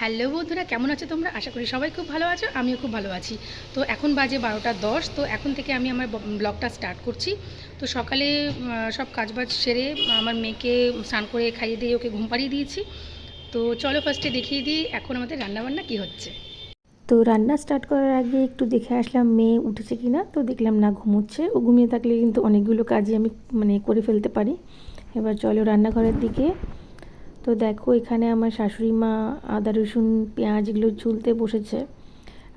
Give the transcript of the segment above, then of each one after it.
Hello বন্ধুরা, কেমন আছো তোমরা? আশা করি সবাই খুব ভালো আছো, আমিও খুব ভালো আছি। তো এখন বাজে বারোটা দশ, তো এখন থেকে আমি আমার ব্লগটা স্টার্ট করছি। তো সকালে সব কাজবাজ সেরে আমার মেয়েকে স্নান করে খাইয়ে দিয়ে ওকে ঘুম পাড়িয়ে দিয়েছি। তো চলো ফার্স্টে দেখিয়ে দিই এখন আমাদের রান্নাবান্না কী হচ্ছে। তো রান্না স্টার্ট করার আগে একটু দেখে আসলাম মেয়ে উঠেছে কি না তো দেখলাম না, ঘুমোচ্ছে। ও ঘুমিয়ে থাকলে কিন্তু অনেকগুলো কাজই আমি মানে করে ফেলতে পারি। এবার চলো রান্নাঘরের দিকে তো দেখো এখানে আমার শাশুড়ি মা আদা রসুন পেঁয়াজ এগুলো ঝুলতে বসেছে।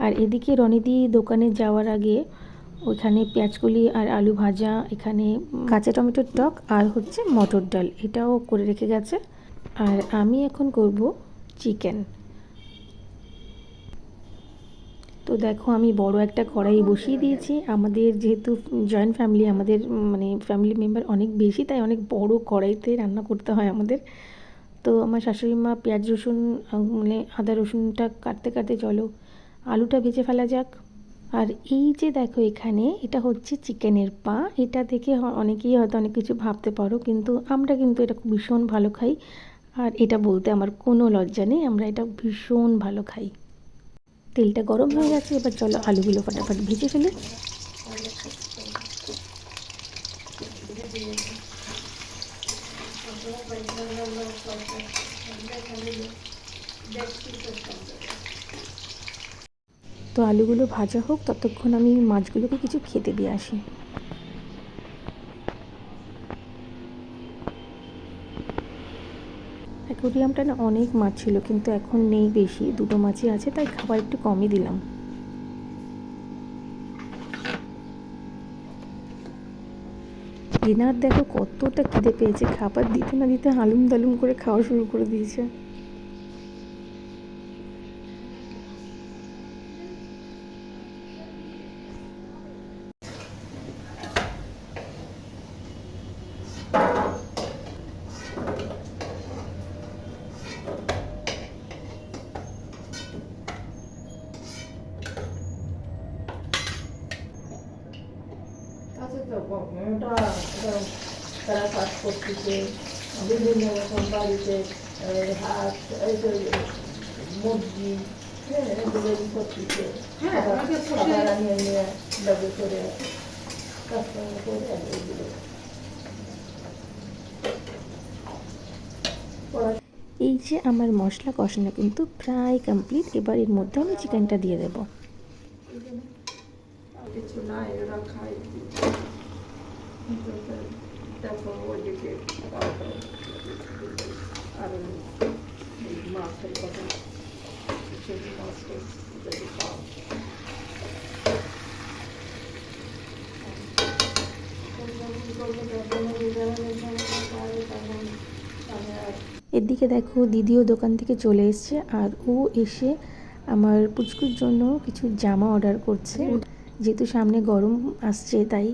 আর এদিকে রনিদি দোকানে যাওয়ার আগে ওইখানে পেঁয়াজকলি আর আলু ভাজা এখানে কাঁচা টমেটোর টক আর হচ্ছে মটর ডাল এটাও করে রেখে গেছে। আর আমি এখন করব চিকেন। তো দেখো আমি বড় একটা কড়াই বসিয়ে দিয়েছি। আমাদের যেহেতু জয়েন্ট ফ্যামিলি আমাদের মানে ফ্যামিলি মেম্বার অনেক বেশি তাই অনেক বড় কড়াইতে রান্না করতে হয় আমাদের। তো আমার শাশুড়ি মা পেঁয়াজ রসুন মানে আদা রসুনটা কাটতে কাটতে চলো, আলুটা ভেজে ফেলা যাক। আর এই যে দেখো এখানে, এটা হচ্ছে চিকেনের পা। এটা দেখে অনেকেই হয়তো অনেক কিছু ভাবতে পারো, কিন্তু আমরা কিন্তু এটা ভীষণ ভালো খাই। আর এটা বলতে আমার কোনো লজ্জা নেই, আমরা এটা ভীষণ ভালো খাই। তেলটা গরম হয়ে গেছে, এবার চলো আলুগুলো ফটাফট ভেজে ফেলি। তো আলুগুলো ভাজা হোক, ততক্ষণ আমি মাছগুলোকে কিছু খেতে দিয়ে আসি। অ্যাকোরিয়ামটা না অনেক মাছ ছিল, কিন্তু এখন নেই বেশি। দুটো মাছই আছে, তাই খাবার একটু কমই দিলাম। এনার দেখো কতটা খিদে পেয়েছে। খাবার দিতে না দিতে হালুম দালুম করে খাওয়া শুরু করে দিয়েছে। তারা কাজ করতেছে বিভিন্ন রকম বাড়িতে এই যে মুরগি হ্যাঁ করতেছে করে কাজকর্ম করে এগুলো এই যে আমার মশলা কষানো কিন্তু প্রায় কমপ্লিট এবার এর মধ্যে আমি চিকেনটা দিয়ে দেবো। কিছু নাই ওরা খায়। এদিকে দেখো দিদিও দোকান থেকে চলে এসছে আর ও এসে আমার পুচকুর জন্য কিছু জামা অর্ডার করছে। যেহেতু সামনে গরম আসছে, তাই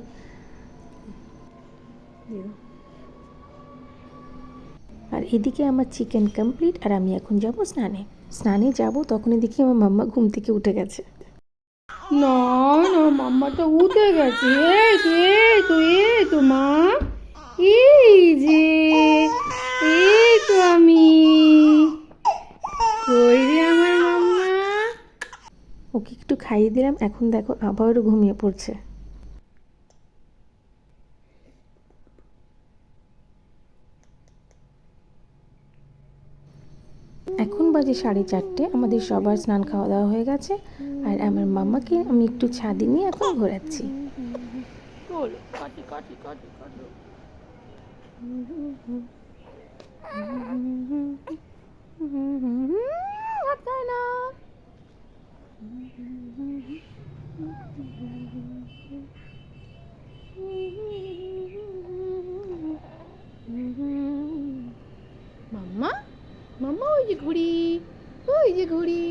আর এদিকে আমার চিকেন কমপ্লিট আর আমি এখন যাব স্নানে। স্নানে যাব তখনই দেখি আমার মাম্মা ঘুম থেকে উঠে গেছে। না না মাম্মা তো উঠে গেছে। এই তো এই তো এই তো মা। এই যে এই তো আমি। কই রে আমার মাম্মা? ওকে একটু খাইয়ে দিলাম এখন দেখো আবারও ঘুমিয়ে পড়ছে। এখন বাজে সাড়ে চারটে আমাদের সবার স্নান খাওয়া দাওয়া হয়ে গেছে আর আমার মামাকে আমি একটু ছাদে নিয়ে এখন ঘোরাচ্ছি। মাম্মা? মাম্মা ওই যে ঘুড়ি, ওই যে ঘুড়ি।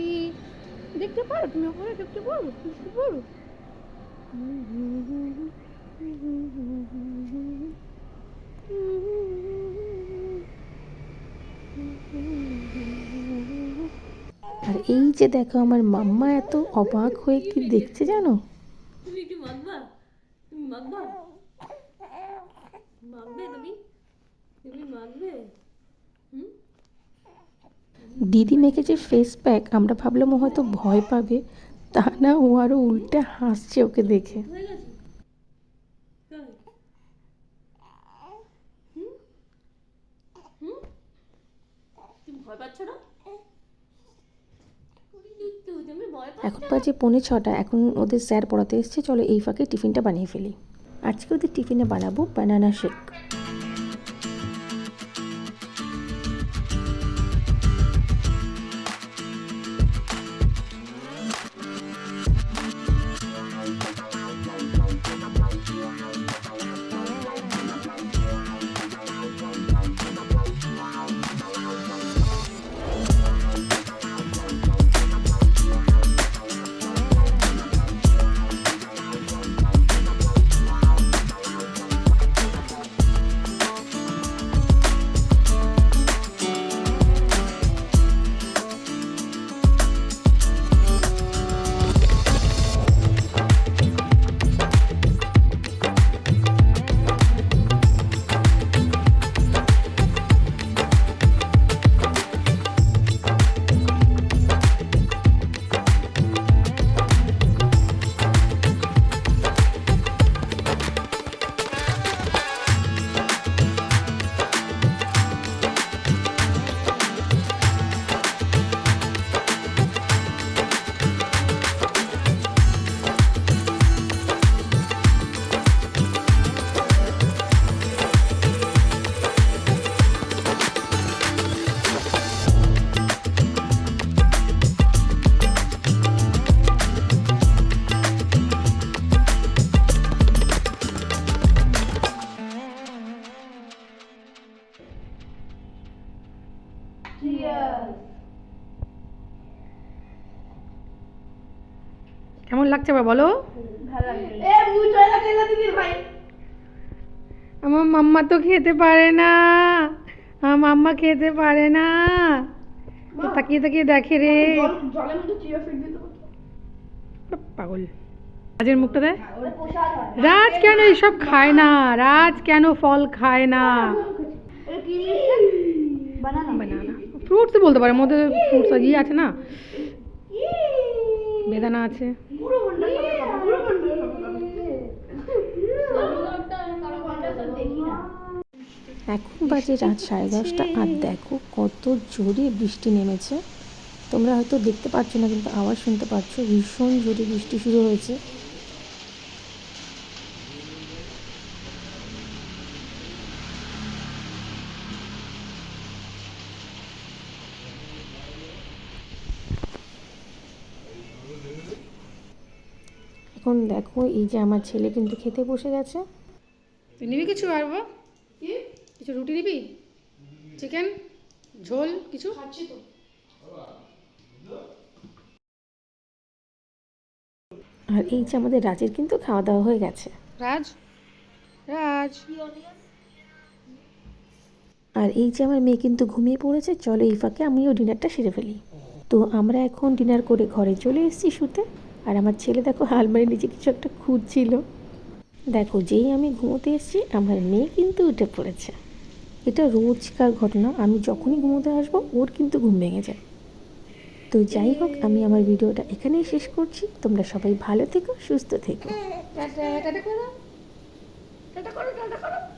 দেখতে পারো তুমি ওখানে দেখতে পারো দেখতে পারো। আর এই যে দেখো আমার মাম্মা এত অবাক হয়ে কি দেখছে জানো? তুমি মাখবা তুমি তুমি? তুমি হুম? দিদি মেখেছে ফেস প্যাক আমরা ভাবলাম ও হয়তো ভয় পাবে। তা না, ও আরও উল্টে হাসছে ওকে দেখে। ভয় পাচ্ছ এখন বাজে পৌনে ছটা, এখন ওদের স্যার পড়াতে এসছে, চলো এই ফাঁকে টিফিনটা বানিয়ে ফেলি। আজকে ওদের টিফিনে বানাবো বানানা শেক কেমন লাগছে বা বলো? আমার মাম্মা তো খেতে পারে না। আমার মাম্মা খেতে পারে না। তাকিয়ে তাকিয়ে দেখে রে। পাগল। রাজের মুখটা দেয় হয়। রাজ কেন এইসব খায় না? রাজ কেন ফল খায় না এটা কি বানানা বানানা ফ্রুটস বলতে পারে, মধ্যে ফ্রুটস ইয়ে আছে না? বেদানা আছে। এখন বাজে রাত সাড়ে দশটা, আর দেখো কত জোরে বৃষ্টি নেমেছে। তোমরা হয়তো দেখতে পাচ্ছ না, কিন্তু আওয়াজ শুনতে পাচ্ছ, ভীষণ জোরে বৃষ্টি শুরু হয়েছে। দেখো এই যে আমার ছেলে কিন্তু খেতে বসে গেছে। তুই নিবি কিছু পারব কি? কিছু রুটি নিবি? চিকেন? ঝোল? কিছু? খাচ্ছি তো। আর এই যে আমাদের রাজের কিন্তু খাওয়া দাওয়া হয়ে গেছে। রাজ? রাজ? আর এই যে আমার মেয়ে কিন্তু ঘুমিয়ে পড়েছে চলো এই ফাঁকে আমিও ডিনারটা সেরে ফেলি। তো আমরা এখন ডিনার করে ঘরে চলে এসেছি শুতে। আর আমার ছেলে দেখো আলমারির নিচে কিছু একটা খুঁজছিল। দেখো, যেই আমি ঘুমোতে এসেছি, আমার মেয়ে কিন্তু উঠে পড়েছে। এটা রোজকার ঘটনা। আমি যখনই ঘুমোতে আসব, ওর কিন্তু ঘুম ভেঙে যায়। তো যাই হোক, আমি আমার ভিডিওটা এখানেই শেষ করছি। তোমরা সবাই ভালো থেকো, সুস্থ থেকো। করো। টাটা করো টাটা করো।